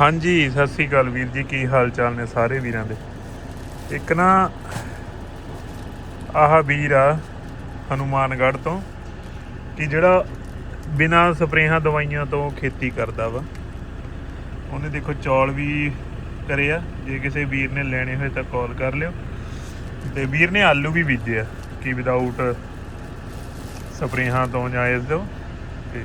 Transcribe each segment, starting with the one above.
ਹਾਂਜੀ, ਸਤਿ ਸ੍ਰੀ ਅਕਾਲ ਵੀਰ ਜੀ, ਕੀ ਹਾਲ ਚਾਲ ਨੇ ਸਾਰੇ ਵੀਰਾਂ ਦੇ? ਇੱਕ ਨਾ ਆਹ ਵੀਰ ਆ, ਹਨੂਮਾਨਗੜ੍ਹ ਤੋਂ, ਕਿ ਜਿਹੜਾ ਬਿਨਾਂ ਸਪਰੇਹਾਂ ਦਵਾਈਆਂ ਤੋਂ ਖੇਤੀ ਕਰਦਾ ਵਾ। ਉਹਨੇ ਦੇਖੋ ਚੌਲ ਵੀ ਕਰੇ ਆ, ਜੇ ਕਿਸੇ ਵੀਰ ਨੇ ਲੈਣੇ ਹੋਏ ਤਾਂ ਕਾਲ ਕਰ ਲਿਓ। ਤੇ ਵੀਰ ਨੇ ਆਲੂ ਵੀ ਬੀਜੇ ਆ, ਕਿ ਵਿਦਆਊਟ ਸਪਰੇਹਾਂ ਤੋਂ ਜਾਂ ਇਸ ਤੋਂ। ਤੇ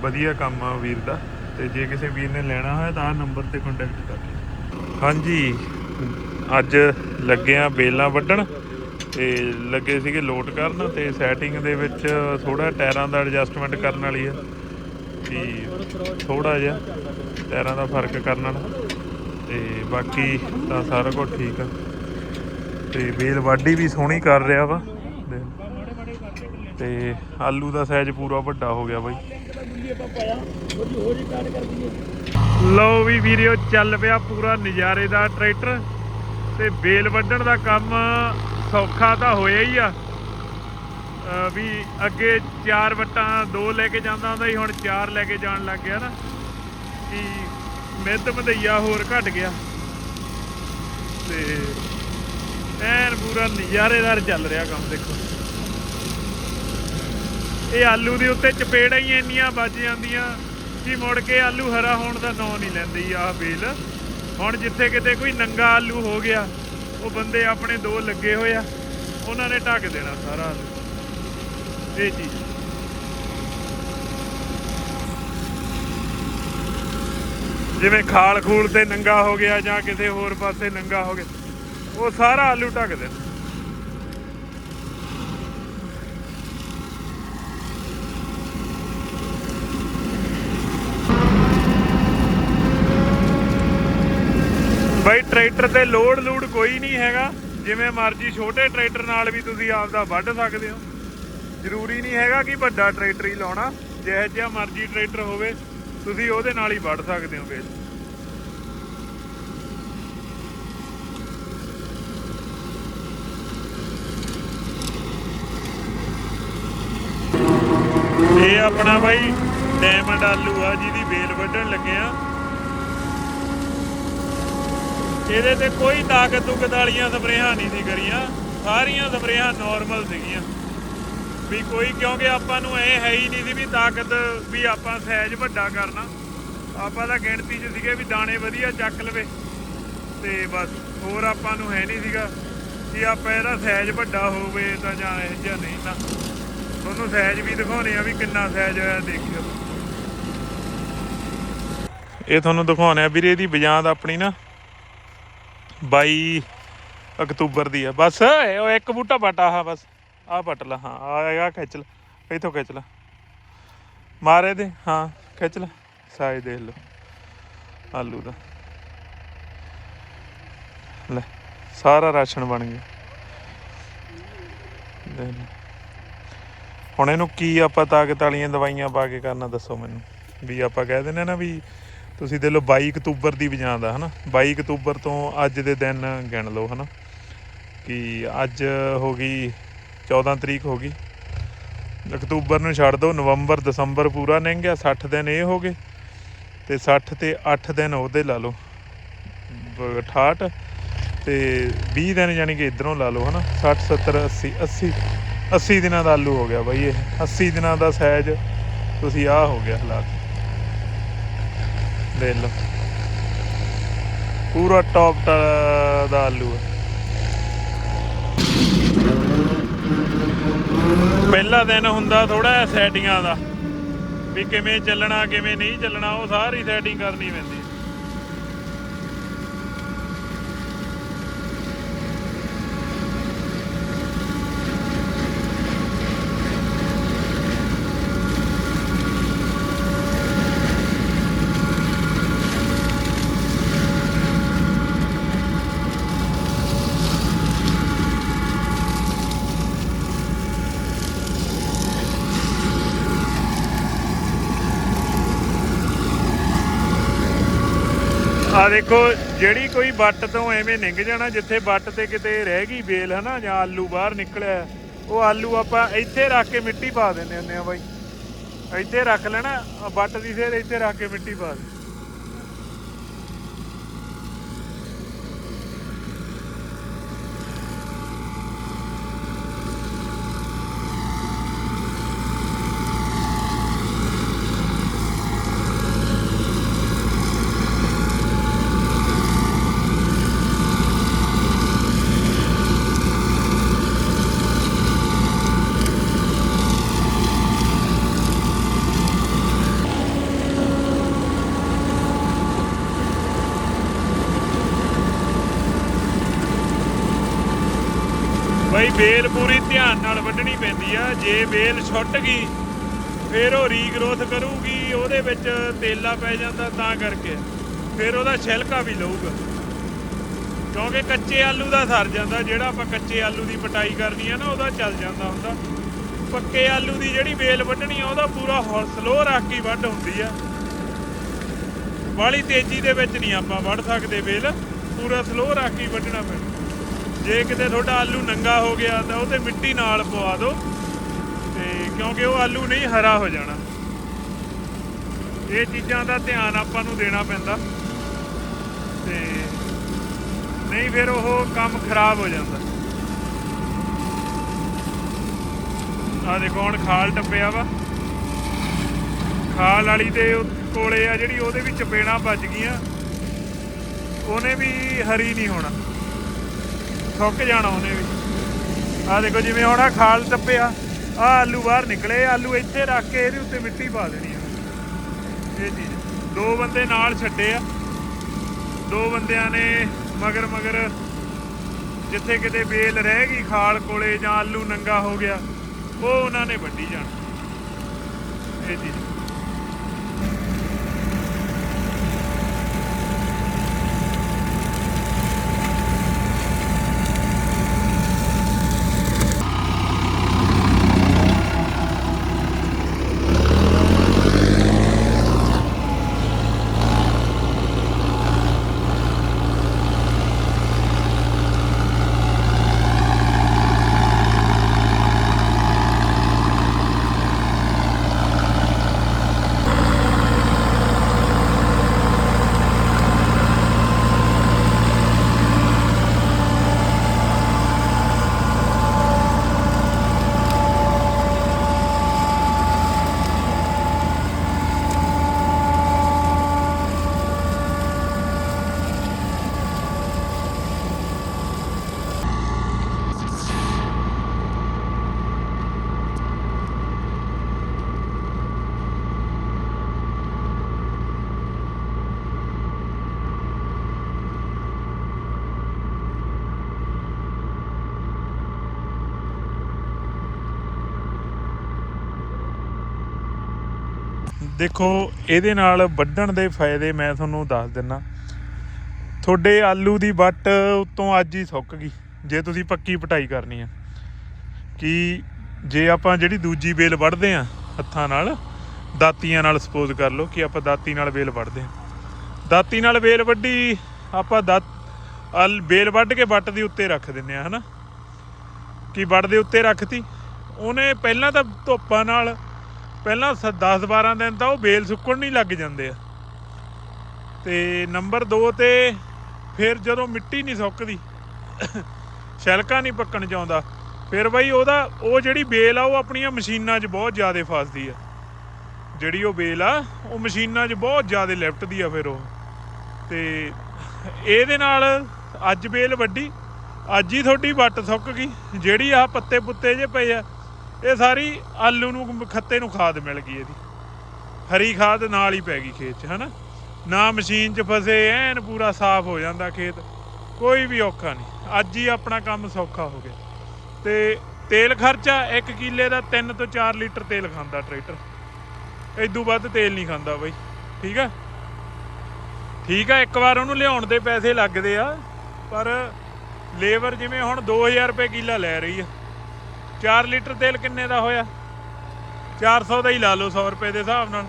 ਵਧੀਆ ਕੰਮ ਆ ਵੀਰ ਦਾ। ਤੇ ਜੇ ਕਿਸੇ ਵੀਰ ਨੇ ਲੈਣਾ ਹੋਇਆ ਤਾਂ ਆਹ ਨੰਬਰ ਤੇ ਕੰਟੈਕਟ ਕਰ ਲਿਓ। ਹਾਂਜੀ, ਅੱਜ ਲੱਗੇ ਆ ਬੇਲਾਂ ਵੱਢਣ ਤੇ ਲੱਗੇ ਸੀਗੇ ਲੋਟ ਕਰਨ ਤੇ ਸੈਟਿੰਗ ਦੇ ਵਿੱਚ ਥੋੜਾ ਟਾਇਰਾਂ ਦਾ ਐਡਜਸਟਮੈਂਟ ਕਰਨ ਵਾਲੀ ਆ। ਕਿ ਥੋੜਾ ਜਿਹਾ ਟਾਇਰਾਂ ਦਾ ਫ਼ਰਕ ਕਰਨ ਵਾਲਾ। ਤੇ ਬਾਕੀ ਤਾਂ ਸਾਰਾ ਕੁਝ ਠੀਕ ਆ। ਤੇ ਬੇਲ ਵਾਢੀ ਵੀ ਸੋਹਣੀ ਕਰ ਰਿਹਾ ਵਾ। ਤੇ ਆਲੂ ਦਾ ਸਾਈਜ਼ ਪੂਰਾ ਵੱਡਾ ਹੋ ਗਿਆ ਬਾਈ। ਲਓ ਵੀ ਵੀਰਿਓ, ਚੱਲ ਪਿਆ ਪੂਰਾ ਨਜ਼ਾਰੇਦਾਰ ਟਰੈਕਟਰ ਤੇ ਬੇਲ ਵੱਢਣ ਦਾ ਕੰਮ ਸੌਖਾ ਤਾਂ ਹੋਇਆ ਹੀ ਆ। ਵੀ ਅੱਗੇ ਚਾਰ ਵਟਾਂ, ਦੋ ਲੈ ਕੇ ਜਾਂਦਾ ਹੁੰਦਾ ਸੀ, ਹੁਣ ਚਾਰ ਲੈ ਕੇ ਜਾਣ ਲੱਗ ਗਿਆ ਨਾ। ਕਿ ਮਿੱਧ ਮਧਈਆ ਹੋਰ ਘਟ ਗਿਆ। ਤੇ ਐਨ ਪੂਰਾ ਨਜ਼ਾਰੇਦਾਰ ਚੱਲ ਰਿਹਾ ਕੰਮ ਦੇਖੋ। ਇਹ ਆਲੂ ਦੇ ਉੱਤੇ ਚਪੇੜਾਂ ਹੀ ਇੰਨੀਆਂ ਵੱਜ ਜਾਂਦੀਆਂ। ਕਿ ਮੁੜ ਕੇ ਆਲੂ ਹਰਾ ਹੋਣ ਦਾ ਨਾਂ ਨਹੀਂ ਲੈਂਦੀ ਆਹ ਬੇਲ। ਹੁਣ ਜਿੱਥੇ ਕਿਤੇ ਕੋਈ ਨੰਗਾ ਆਲੂ ਹੋ ਗਿਆ, ਉਹ ਬੰਦੇ ਆਪਣੇ ਦੋ ਲੱਗੇ ਹੋਏ ਆ, ਉਹਨਾਂ ਨੇ ਢੱਕ ਦੇਣਾ ਸਾਰਾ ਆਲੂ। ਇਹ ਚੀਜ਼ ਜਿਵੇਂ ਖਾਲ ਖੂਲ ਤੇ ਨੰਗਾ ਹੋ ਗਿਆ ਜਾਂ ਕਿਸੇ ਹੋਰ ਪਾਸੇ ਨੰਗਾ ਹੋ ਗਿਆ, ਉਹ ਸਾਰਾ ਆਲੂ ਢੱਕ ਦੇਣਾ। ਬਾਈ ਟਰੈਕਟਰ ਤੇ ਲੋਡ ਲੂਡ ਕੋਈ ਨਹੀਂ ਹੈਗਾ। ਜਿਵੇਂ ਮਰਜ਼ੀ ਛੋਟੇ ਟਰੈਕਟਰ ਨਾਲ ਵੀ ਤੁਸੀਂ ਆਪਦਾ ਵੱਢ ਸਕਦੇ ਹੋ। ਜ਼ਰੂਰੀ ਨਹੀਂ ਹੈਗਾ ਕਿ ਵੱਡਾ ਟਰੈਕਟਰ ਹੀ ਲਾਉਣਾ। ਜਿਹੋ ਜਿਹਾ ਮਰਜ਼ੀ ਟਰੈਕਟਰ ਹੋਵੇ, ਤੁਸੀਂ ਉਹਦੇ ਨਾਲ ਹੀ ਵੱਢ ਸਕਦੇ ਹੋ ਬੇਲ ਇਹ ਆਪਣਾ ਬਾਈ ਡਾਇਮੰਡ ਆਲੂ ਆ, ਜਿਹਦੀ ਵੇਲ ਵੱਢਣ ਲੱਗੇ ਆ। ਇਹਦੇ ਤੇ ਕੋਈ ਤਾਕਤ ਤੁਕਤ ਵਾਲੀਆਂ ਸਪਰੇਹਾਂ ਨਹੀਂ ਸੀ ਕਰੀਆਂ। ਸਾਰੀਆਂ ਸਪਰੇਹਾਂ ਨਾਰਮਲ ਸੀਗੀਆਂ। ਵੀ ਕੋਈ, ਕਿਉਂਕਿ ਆਪਾਂ ਨੂੰ ਇਹ ਹੈ ਹੀ ਨਹੀਂ ਸੀ ਵੀ ਤਾਕਤ ਵੀ ਆਪਾਂ ਸਹਿਜ ਵੱਡਾ ਕਰਨਾ। ਆਪਾਂ ਤਾਂ ਗਿਣਤੀ 'ਚ ਸੀਗੇ ਵੀ ਦਾਣੇ ਵਧੀਆ ਚੱਕ ਲਵੇ। ਤੇ ਬਸ, ਹੋਰ ਆਪਾਂ ਨੂੰ ਹੈ ਨਹੀਂ ਸੀਗਾ ਕਿ ਆਪਾਂ ਇਹਦਾ ਸਹਿਜ ਵੱਡਾ ਹੋਵੇ ਤਾਂ ਜਾਂ ਇਹ ਜਿਹਾ ਨਹੀਂ ਤਾਂ। ਤੁਹਾਨੂੰ ਸਹਿਜ ਵੀ ਦਿਖਾਉਣੇ ਆ ਵੀ ਕਿੰਨਾ ਸਹਿਜ ਹੋਇਆ, ਦੇਖਿਓ। ਇਹ ਤੁਹਾਨੂੰ ਦਿਖਾਉਣੇ ਆ ਵੀਰੇ ਇਹਦੀ ਬਜਾਂਦ ਆਪਣੀ ਨਾ। 22 ਅਕਤੂਬਰ ਦੀ ਆ। ਬਸ, ਇਹ ਉਹ ਇੱਕ ਬੂਟਾ ਪਟ, ਆਹ ਬਸ, ਆਹ ਪਟ ਲਾ, ਹਾਂ ਆ ਆ ਖਿੱਚ ਲਾ, ਇਥੋਂ ਖਿੱਚ ਲਾ। ਮਾਰੇ ਦੇ ਹਾਂ, ਖਿੱਚ ਲਾ, ਸਾਈਜ਼ ਦੇਖ ਲਓ, ਆਲੂ ਦਾ। ਲੈ, ਸਾਰਾ ਰਾਸ਼ਨ ਬਣ ਗਿਆ। ਹੁਣ ਇਹਨੂੰ ਕੀ ਆਪਾਂ ਤਾਕਤ ਵਾਲੀਆਂ ਦਵਾਈਆਂ ਪਾ ਕੇ ਕਰਨਾ, ਦੱਸੋ ਮੈਨੂੰ। ਵੀ ਆਪਾਂ ਕਹਿ ਦਿੰਦੇ ਨਾ ਵੀ ਤੁਸੀਂ ਦੇ ਲਓ 22 ਅਕਤੂਬਰ ਦੀ ਵਜਾਂ ਦਾ, ਹਨਾ? 22 ਅਕਤੂਬਰ ਤੋਂ ਅੱਜ ਦੇ ਦਿਨ ਗਿਣ ਲਓ, ਹਨਾ? ਕਿ ਅੱਜ ਹੋ ਗਈ 14 ਤਰੀਕ ਹੋ ਗਈ। ਅਕਤੂਬਰ ਨੂੰ ਛੱਡ ਦਿਓ ਨਵੰਬਰ, ਦਸੰਬਰ ਪੂਰਾ ਲੰਘ ਗਿਆ 60 ਦਿਨ ਇਹ ਹੋ ਗਏ। ਤੇ 60 ਤੇ 8 ਦਿਨ ਉਹਦੇ ਲਾ ਲਓ। ਬ- 68 ਤੇ 20 ਦਿਨ ਯਾਨੀ ਕਿ ਇਧਰੋਂ ਲਾ ਲਓ, ਹਨਾ? 60 70 80 80 80 ਦਿਨਾਂ ਦਾ ਆਲੂ ਹੋ ਗਿਆ ਬਾਈ ਇਹ। 80 ਦਿਨਾਂ ਦਾ ਸਾਈਜ਼ ਤੁਸੀਂ ਆਹ ਹੋ ਗਿਆ ਹਾਲਾਤ। ਦੇਖ ਲਓ। ਪੂਰਾ ਟੌਪ ਦਾ ਆਲੂ ਹੈ ਪਹਿਲਾ ਦਿਨ ਹੁੰਦਾ ਥੋੜਾ ਸੈਟਿੰਗਾਂ ਦਾ। ਵੀ ਕਿਵੇਂ ਚੱਲਣਾ, ਕਿਵੇਂ ਨਹੀਂ ਚੱਲਣਾ, ਉਹ ਸਾਰੀ ਸੈਟਿੰਗ ਕਰਨੀ ਪੈਂਦੀ। ਆ ਦੇਖੋ, ਜਿਹੜੀ ਕੋਈ ਬੱਟ ਤੋਂ ਐਵੇਂ ਨਿੰਗ ਜਾਣਾ, ਜਿੱਥੇ ਬੱਟ ਤੇ ਕਿਤੇ ਰਹਿ ਗਈ ਬੇਲ, ਹਨਾ, ਜਾਂ ਆਲੂ ਬਾਹਰ ਨਿਕਲਿਆ, ਉਹ ਆਲੂ ਆਪਾਂ ਇੱਥੇ ਰੱਖ ਕੇ ਮਿੱਟੀ ਪਾ ਦਿੰਦੇ ਹੁੰਦੇ ਆ ਬਾਈ। ਇੱਥੇ ਰੱਖ ਲੈਣਾ ਆਹ ਬੱਟ ਦੀ ਫੇਰ ਇੱਥੇ ਰੱਖ ਕੇ ਮਿੱਟੀ ਪਾ ਦੇ ਬਈ ਬੇਲ ਪੂਰੀ ਧਿਆਨ ਨਾਲ ਵੱਢਣੀ ਪੈਂਦੀ ਆ। ਜੇ ਬੇਲ ਛੁੱਟ ਗਈ, ਫਿਰ ਉਹ ਰੀਗਰੋਥ ਕਰੂਗੀ, ਉਹਦੇ ਵਿੱਚ ਤੇਲਾ ਪੈ ਜਾਂਦਾ ਤਾਂ ਕਰਕੇ। ਫਿਰ ਉਹਦਾ ਛਿਲਕਾ ਵੀ ਲਊਗਾ। ਕਿਉਂਕਿ ਕੱਚੇ ਆਲੂ ਦਾ ਸਰ ਜਾਂਦਾ, ਜਿਹੜਾ ਆਪਾਂ ਕੱਚੇ ਆਲੂ ਦੀ ਪਟਾਈ ਕਰਨੀ ਆ ਨਾ, ਉਹਦਾ ਚੱਲ ਜਾਂਦਾ ਹੁੰਦਾ। ਪੱਕੇ ਆਲੂ ਦੀ ਜਿਹੜੀ ਬੇਲ ਵੱਢਣੀ ਆ, ਉਹਦਾ ਪੂਰਾ ਸਲੋ ਰੱਖ ਕੇ ਵੱਢ ਹੁੰਦੀ ਆ। ਬਾਲੀ ਤੇਜ਼ੀ ਦੇ ਵਿੱਚ ਨਹੀਂ ਆਪਾਂ ਵੱਢ ਸਕਦੇ ਬੇਲ ਪੂਰਾ ਸਲੋ ਰੱਖ ਕੇ ਵੱਢਣਾ ਪੈਂਦਾ। ਜੇ ਕਿਤੇ ਤੁਹਾਡਾ ਆਲੂ ਨੰਗਾ ਹੋ ਗਿਆ ਤਾਂ ਉਹ ਤੇ ਮਿੱਟੀ ਨਾਲ ਪਵਾ ਦਿਓ ਤੇ ਕਿਉਂਕਿ ਉਹ ਆਲੂ ਨਹੀਂ ਹਰਾ ਹੋ ਜਾਣਾ। ਇਹ ਚੀਜ਼ਾਂ ਦਾ ਧਿਆਨ ਆਪਾਂ ਨੂੰ ਦੇਣਾ ਪੈਂਦਾ ਤੇ ਨਹੀਂ ਫਿਰ ਉਹ ਕੰਮ ਖਰਾਬ ਹੋ ਜਾਂਦਾ। ਆ ਦੇਖੋ ਹੁਣ ਖਾਲ ਟੱਪਿਆ ਵਾ। ਖਾਲ ਵਾਲੀ ਦੇ ਕੋਲੇ ਆ ਜਿਹੜੀ ਉਹਦੇ ਵਿੱਚ ਚਪੇੜਾਂ ਵੱਜ ਗਈਆਂ। ਉਹਨੇ ਵੀ ਹਰੀ ਨਹੀਂ ਹੋਣਾ। ਸੁੱਕ ਜਾਣਾ ਉਹਨੇ ਵੀ। ਆ ਦੇਖੋ ਜਿਵੇਂ ਹੁਣ ਆਹ ਖਾਲ ਟੱਪਿਆ ਆ ਆਲੂ ਬਾਹਰ ਨਿਕਲੇ, ਆਲੂ ਇੱਥੇ ਰੱਖ ਕੇ ਇਹਦੇ ਉੱਤੇ ਮਿੱਟੀ ਪਾ ਦੇਣੀ ਆ। ਇਹ ਚੀਜ਼। ਦੋ ਬੰਦੇ ਨਾਲ ਛੱਡੇ ਆ। ਦੋ ਬੰਦਿਆਂ ਨੇ ਮਗਰ ਮਗਰ ਜਿੱਥੇ ਕਿਤੇ ਬੇਲ ਰਹਿ ਗਈ ਖਾਲ ਕੋਲੇ ਜਾਂ ਆਲੂ ਨੰਗਾ ਹੋ ਗਿਆ, ਉਹ ਉਹਨਾਂ ਨੇ ਵੱਢੀ ਜਾਣਾ। ਇਹ ਚੀਜ਼। ਦੇਖੋ, ਇਹਦੇ ਨਾਲ ਵੱਢਣ ਦੇ ਫਾਇਦੇ ਮੈਂ ਤੁਹਾਨੂੰ ਦੱਸ ਦਿੰਨਾ। ਤੁਹਾਡੇ ਆਲੂ ਦੀ ਵੱਟ ਉਤੋਂ ਅੱਜ ਹੀ ਸੁੱਕ ਗਈ। ਜੇ ਤੁਸੀਂ ਪੱਕੀ ਪਟਾਈ ਕਰਨੀ ਆ। ਕਿ ਜੇ ਆਪਾਂ ਜਿਹੜੀ ਦੂਜੀ ਬੇਲ ਵੱਢਦੇ ਆ ਹੱਥਾਂ ਨਾਲ, ਦਾਤੀਆਂ ਨਾਲ ਸਪੋਜ਼ ਕਰ ਲਓ ਕਿ ਆਪਾਂ ਦਾਤੀ ਨਾਲ ਬੇਲ ਵੱਢਦੇ ਆ। ਦਾਤੀ ਨਾਲ ਬੇਲ ਵੱਢੀ, ਆਪਾਂ ਦਾਤ, ਅਲ, ਬੇਲ ਵੱਢ ਕੇ ਵੱਟ ਦੇ ਉੱਤੇ ਰੱਖ ਦਿੰਨੇ ਆ, ਹਨਾ? ਕਿ ਵੱਟ ਦੇ ਉੱਤੇ ਰੱਖਤੀ। ਉਹਨੇ ਪਹਿਲਾਂ ਤਾਂ ਧੁੱਪਾਂ ਨਾਲ ਪਹਿਲਾਂ 10 12 ਦਿਨ ਤਾਂ ਉਹ ਬੇਲ ਸੁੱਕਣ ਨਹੀਂ ਲੱਗ ਜਾਂਦੇ ਆ। ਤੇ ਨੰਬਰ 2 ਤੇ ਫਿਰ ਜਦੋਂ ਮਿੱਟੀ ਨਹੀਂ ਸੁੱਕਦੀ, ਛਿਲਕਾ ਨਹੀਂ ਪੱਕਣ ਚਾਹੁੰਦਾ, ਫਿਰ ਬਈ ਉਹਦਾ, ਉਹ ਜਿਹੜੀ ਬੇਲ ਆ, ਉਹ ਆਪਣੀਆਂ ਮਸ਼ੀਨਾਂ 'ਚ ਬਹੁਤ ਜ਼ਿਆਦਾ ਫਸਦੀ ਆ। ਜਿਹੜੀ ਉਹ ਬੇਲ ਆ, ਉਹ ਮਸ਼ੀਨਾਂ 'ਚ ਬਹੁਤ ਜ਼ਿਆਦਾ ਲਿਫਟਦੀ ਆ ਫਿਰ ਉਹ। ਤੇ ਇਹਦੇ ਨਾਲ ਅੱਜ ਬੇਲ ਵੱਡੀ ਅੱਜ ਹੀ ਤੁਹਾਡੀ ਵੱਟ ਸੁੱਕ ਗਈ। ਜਿਹੜੀ ਆ ਪੱਤੇ ਪੁੱਤੇ ਜੇ ਪਏ ਆ ਇਹ ਸਾਰੀ ਆਲੂ ਨੂੰ ਖੱਤੇ ਨੂੰ ਖਾਦ ਮਿਲ ਗਈ ਇਹਦੀ। ਹਰੀ ਖਾਦ ਨਾਲ ਹੀ ਪੈ ਗਈ ਖੇਤ 'ਚ, ਹਨਾ? ਨਾ ਮਸ਼ੀਨ 'ਚ ਫਸੇ, ਐਨ ਪੂਰਾ ਸਾਫ਼ ਹੋ ਜਾਂਦਾ ਖੇਤ। ਕੋਈ ਵੀ ਔਖਾ ਨਹੀਂ। ਅੱਜ ਹੀ ਆਪਣਾ ਕੰਮ ਸੌਖਾ ਹੋ ਗਿਆ। ਤੇ ਤੇਲ ਖਰਚਾ 1 ਕਿੱਲੇ ਦਾ 3 ਤੋਂ 4 ਲੀਟਰ ਤੇਲ ਖਾਂਦਾ ਟਰੈਕਟਰ। ਇਦੋਂ ਵੱਧ ਤੇਲ ਨਹੀਂ ਖਾਂਦਾ ਬਈ। ਠੀਕ ਆ? ਠੀਕ ਆ, ਇੱਕ ਵਾਰ ਉਹਨੂੰ ਲਿਆਉਣ ਦੇ ਪੈਸੇ ਲੱਗਦੇ ਆ। ਪਰ ਲੇਬਰ ਜਿਵੇਂ ਹੁਣ 2000 ਰੁਪਏ ਕਿੱਲਾ ਲੈ ਰਹੀ ਆ। 4 ਲੀਟਰ ਤੇਲ ਕਿੰਨੇ ਦਾ ਹੋਇਆ? 400 ਦਾ ਹੀ ਲਾ ਲਓ 100 ਰੁਪਏ ਦੇ ਹਿਸਾਬ ਨਾਲ।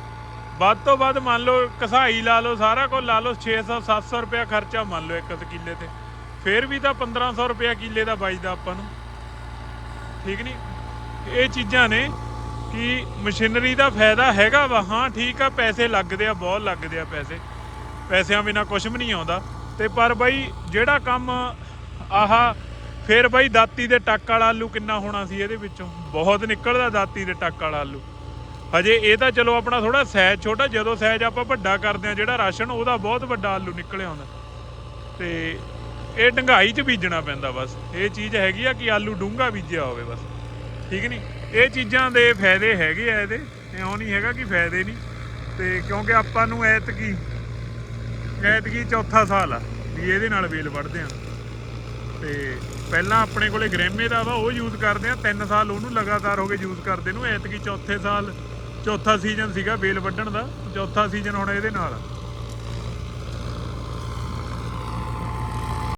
ਵੱਧ ਤੋਂ ਵੱਧ ਮੰਨ ਲਓ, ਕਸਾਈ ਲਾ ਲਓ, ਸਾਰਾ ਕੁਝ ਲਾ ਲਓ 600 700 ਰੁਪਏ ਖਰਚਾ ਮੰਨ ਲਓ ਇੱਕ ਕਿੱਲੇ ਤੇ। ਫੇਰ ਵੀ ਤਾਂ 1500 ਰੁਪਏ ਕਿੱਲੇ ਦਾ ਬਚਦਾ ਆਪਾਂ ਨੂੰ। ਠੀਕ ਨਹੀਂ ਇਹ ਚੀਜ਼ਾਂ ਨੇ ਕਿ ਮਸ਼ੀਨਰੀ ਦਾ ਫਾਇਦਾ ਹੈਗਾ ਵਾ। ਹਾਂ, ਠੀਕ ਆ, ਪੈਸੇ ਲੱਗਦੇ ਆ, ਬਹੁਤ ਲੱਗਦੇ ਆ ਪੈਸੇ। ਪੈਸਿਆਂ ਬਿਨਾ ਕੁਝ ਵੀ ਨਹੀਂ ਆਉਂਦਾ। ਤੇ ਪਰ ਬਾਈ, ਜਿਹੜਾ ਕੰਮ ਆਹਾ ਫਿਰ ਬਾਈ ਦਾਤੀ ਦੇ ਟੱਕ ਵਾਲਾ ਆਲੂ ਕਿੰਨਾ ਹੋਣਾ ਸੀ ਇਹਦੇ ਵਿੱਚੋਂ? ਬਹੁਤ ਨਿਕਲਦਾ ਦਾਤੀ ਦੇ ਟੱਕ ਵਾਲਾ ਆਲੂ ਹਜੇ ਇਹ ਤਾਂ ਚਲੋ ਆਪਣਾ ਥੋੜਾ ਸਾਈਜ਼ ਛੋਟਾ, ਜਦੋਂ ਸਾਈਜ਼ ਆਪਾਂ ਵੱਡਾ ਕਰਦੇ ਆ ਜਿਹੜਾ ਰਾਸ਼ਨ, ਉਹਦਾ ਬਹੁਤ ਵੱਡਾ ਆਲੂ ਨਿਕਲਿਆ ਹੁੰਦਾ ਤੇ ਇਹ ਡੰਗਾਈ 'ਚ ਬੀਜਣਾ ਪੈਂਦਾ ਬਸ। ਇਹ ਚੀਜ਼ ਹੈਗੀ ਆ ਕਿ ਆਲੂ ਡੂੰਘਾ ਬੀਜਿਆ ਹੋਵੇ ਬਸ। ਠੀਕ ਨਹੀਂ ਇਹ ਚੀਜ਼ਾਂ ਦੇ ਫਾਇਦੇ ਹੈਗੇ ਆ ਇਹਦੇ। ਇਉਂ ਨਹੀਂ ਹੈਗਾ ਕਿ ਫਾਇਦੇ ਨਹੀਂ ਤੇ ਕਿਉਂਕਿ ਆਪਾਂ ਨੂੰ ਐਤਕੀ ਐਤਕੀ ਚੌਥਾ ਸਾਲ ਆ ਵੀ ਇਹਦੇ ਨਾਲ ਵੇਲ ਵੱਢਦੇ ਆ। ਤੇ ਪਹਿਲਾਂ ਆਪਣੇ ਕੋਲੇ ਗ੍ਰੈਮੇ ਦਾ ਵਾ, ਉਹ ਯੂਜ਼ ਕਰਦੇ ਆ 3 ਸਾਲ ਉਹਨੂੰ ਲਗਾਤਾਰ ਹੋ ਗਏ ਯੂਜ਼ ਕਰਦੇ ਨੂੰ, ਐਤਕੀ ਚੌਥੇ ਸਾਲ ਚੌਥਾ ਸੀਜ਼ਨ ਸੀਗਾ ਬੇਲ ਵੱਢਣ ਦਾ, ਚੌਥਾ ਸੀਜ਼ਨ ਹੁਣ ਇਹਦੇ ਨਾਲ